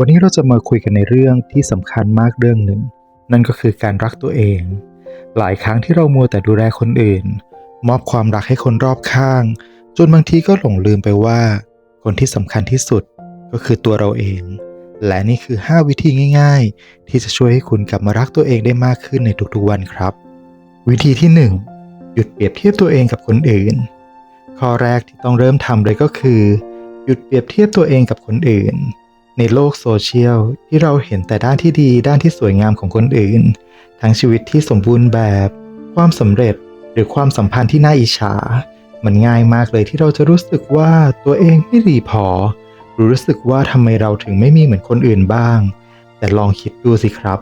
วันนี้เราจะมาคุยกันในเรื่องที่สำคัญมากเรื่องหนึ่ง นั่นก็คือการรักตัวเอง หลายครั้งที่เรามัวแต่ดูแลคนอื่น มอบความรักให้คนรอบข้าง จนบางทีก็หลงลืมไปว่า คนที่สำคัญที่สุดก็คือตัวเราเอง และนี่คือ 5 วิธีง่าย ๆ ที่จะช่วยให้คุณกลับมารักตัวเองได้มากขึ้นในทุกๆวันครับ วิธีที่ 1 หยุดเปรียบเทียบตัวเองกับคนอื่น ข้อแรกที่ต้องเริ่มทำเลยก็คือ หยุดเปรียบเทียบตัวเองกับคนอื่น ในโลกโซเชียลที่เราเห็นแต่ด้านที่ดีด้านที่สวยงามของคนอื่น ทั้งชีวิตที่สมบูรณ์แบบ ความสำเร็จหรือความสัมพันธ์ที่น่าอิจฉา มันง่ายมากเลยที่เราจะรู้สึกว่าตัวเองไม่ดีพอ รู้สึกว่าทำไมเราถึงไม่มีเหมือนคนอื่นบ้าง แต่ลองคิดดูสิครับ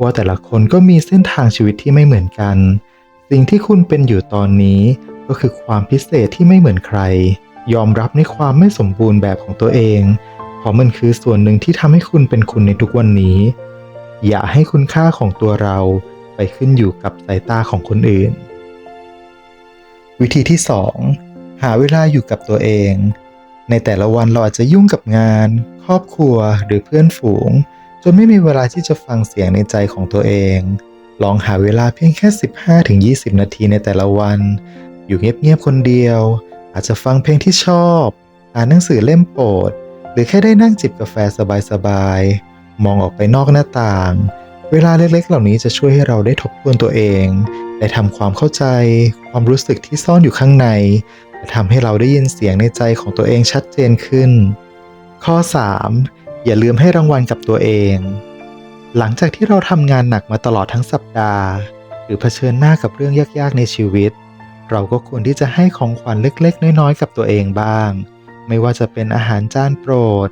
ว่าแต่ละคนก็มีเส้นทางชีวิตที่ไม่เหมือนกัน สิ่งที่คุณเป็นอยู่ตอนนี้ก็คือความพิเศษที่ไม่เหมือนใคร ยอมรับในความไม่สมบูรณ์แบบของตัวเอง เพราะมันคือส่วนหนึ่งที่ทำให้คุณเป็นคุณในทุกวันนี้ อย่าให้คุณค่าของตัวเราไปขึ้นอยู่กับสายตาของคนอื่น วิธีที่ 2 หาเวลาอยู่กับตัวเอง ในแต่ละวันเราอาจจะยุ่งกับงาน ครอบครัวหรือเพื่อนฝูง จนไม่มีเวลาที่จะฟังเสียงในใจของตัวเอง ลองหาเวลาเพียงแค่ 15-20 นาทีในแต่ละวัน อยู่เงียบๆคนเดียว อาจจะฟังเพลงที่ชอบ อ่านหนังสือเล่มโปรด หรือแค่ได้นั่งจิบกาแฟสบายๆ มองออกไปนอกหน้าต่าง เวลาเล็กๆ เหล่านี้จะช่วยให้เราได้ทบทวนตัวเองได้ทำความเข้าใจ ความรู้สึกที่ซ่อนอยู่ข้างในและทำให้เราได้ยินเสียงในใจของตัวเองชัดเจนขึ้น ข้อ 3. อย่าลืมให้รางวัลกับตัวเอง หลังจากที่เราทำงานหนักมาตลอดทั้งสัปดาห์ หรือเผชิญหน้ากับเรื่องยากๆในชีวิต เราก็ควรที่จะให้ของขวัญเล็ก ๆ น้อยๆ กับตัวเองบ้าง ไม่ว่าจะเป็นอาหารจานโปรด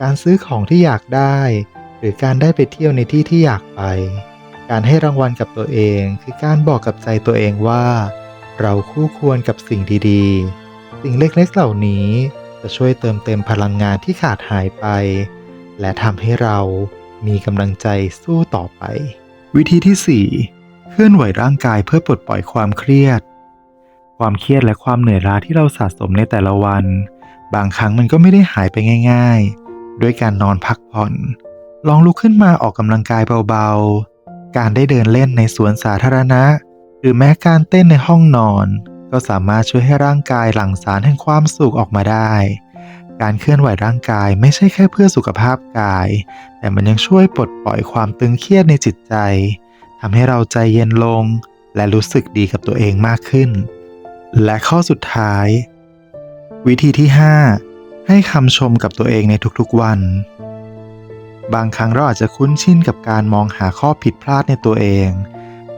การซื้อของที่อยากได้ หรือการได้ไปเที่ยวในที่ที่อยากไป การให้รางวัลกับตัวเองคือการบอกกับใจตัวเองว่า เราคู่ควรกับสิ่งดีๆ สิ่งเล็กๆเหล่านี้จะช่วยเติมเต็มพลังงานที่ขาดหายไป และทำให้เรามีกำลังใจสู้ต่อไป วิธีที่ 4 เคลื่อนไหวร่างกายเพื่อปลดปล่อยความเครียด ความเครียดและความเหนื่อยล้าที่เราสะสมในแต่ละวัน บางครั้งมันก็ไม่ได้หายไปง่ายๆ ด้วยการนอนพักผ่อน ลองลุกขึ้นมาออกกำลังกายเบาๆ การได้เดินเล่นในสวนสาธารณะ หรือแม้การเต้นในห้องนอน ก็สามารถช่วยให้ร่างกายหลั่งสารแห่งความสุขออกมาได้ การเคลื่อนไหวร่างกายไม่ใช่แค่เพื่อสุขภาพกาย แต่มันยังช่วยปลดปล่อยความตึงเครียดในจิตใจทำให้เราใจเย็นลง และรู้สึกดีกับตัวเองมากขึ้น และข้อสุดท้าย วิธีที่ 5 ให้คำชมกับตัวเองในทุกๆวัน บางครั้งเราอาจจะคุ้นชินกับการมองหาข้อผิดพลาดในตัวเอง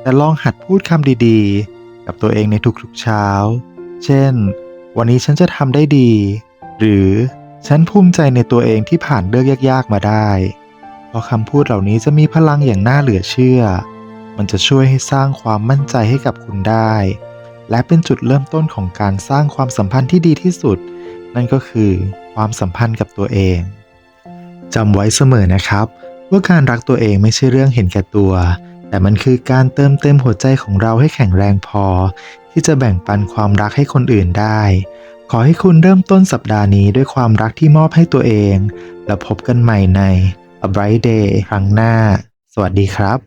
แต่ลองหัดพูดคำดีๆ กับตัวเองในทุกๆเช้า เช่น วันนี้ฉันจะทำได้ดี หรือฉันภูมิใจในตัวเองที่ผ่านเรื่องยากๆมาได้ เพราะคำพูดเหล่านี้จะมีพลังอย่างน่าเหลือเชื่อ มันจะช่วยให้สร้างความมั่นใจให้กับคุณได้ และเป็นจุดเริ่มต้นของการสร้างความสัมพันธ์ที่ดีที่สุด นั่นก็คือความสัมพันธ์กับตัวเองจำไว้เสมอนะครับ ว่าการรักตัวเองไม่ใช่เรื่องเห็นแก่ตัว แต่มันคือการเติมเต็มหัวใจของเราให้แข็งแรงพอ ที่จะแบ่งปันความรักให้คนอื่นได้ ขอให้คุณเริ่มต้นสัปดาห์นี้ด้วยความรักที่มอบให้ตัวเอง แล้วพบกันใหม่ใน A Bright Day ครั้งหน้า สวัสดีครับ